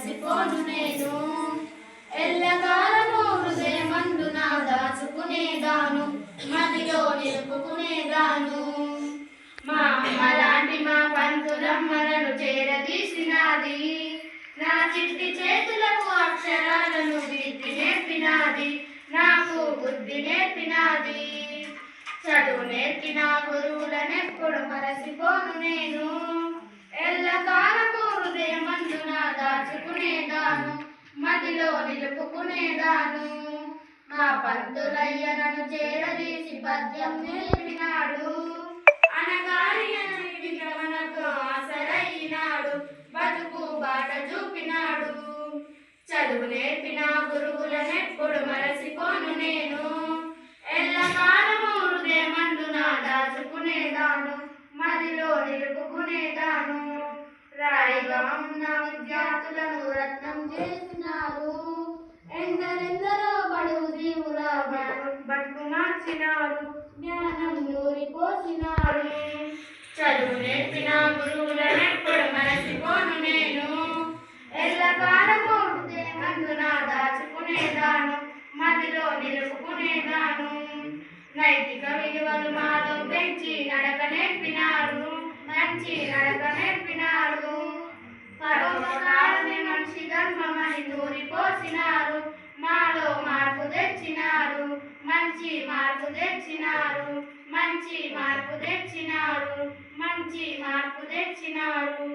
మరసిపోను నేను ఎల్లకాలము హృదయమందున దాచుకునేదాను. మదిలో నిలుపుకునేదాను. మా అమ్మ లాంటి మా పంతులమ్మలను చేరదీసినాది. నా చిట్టి చేతులకు అక్షరాలను విద్య నేర్పినాది. నాకు బుద్ధి నేర్పినాది. చదువు నేర్పిన గురువులనెప్పుడు మరసిపోను నేను ఎల్లకాలము హృదయమందున దాచుకునేదాను జరుపుకునేదాను మా పంతులయ్య చేరదీసి పద్యం నేర్పినాడు. అనగాని మనకు ఆసరైనాడు బతుకు బాట చూపినాడు. చదువు నేర్పిన గురువులనెప్పుడు మరసిపోను నేను. ఎల్లకాలము నా దాచుకునేదాను. మదిలో నిలుపుకునేదాను. రాయిగా ఉన్న విద్యార్థులను రత్నం చేసి బ- బతుకు మార్చినారు జ్ఞానం నూరిపోసినారు చదువు నేర్పిన గురువులనెప్పుడు మరచిపోను నేను. ఎల్లకాలము హృదయమందున దాచుకునేదాను మదిలో నిలుపుకునేదాను. నైతిక విలువలు మాలో పెంచి నడక నేర్పినారు మంచి నడక నేర్పినారు. పరోపకారమే మనిషి ధర్మమని నూరిపోసినారు మాలో మార్పు మంచి మార్పు తెచ్చినారు. మంచి మార్పు తెచ్చినారు. మంచి మార్పు తెచ్చినారు.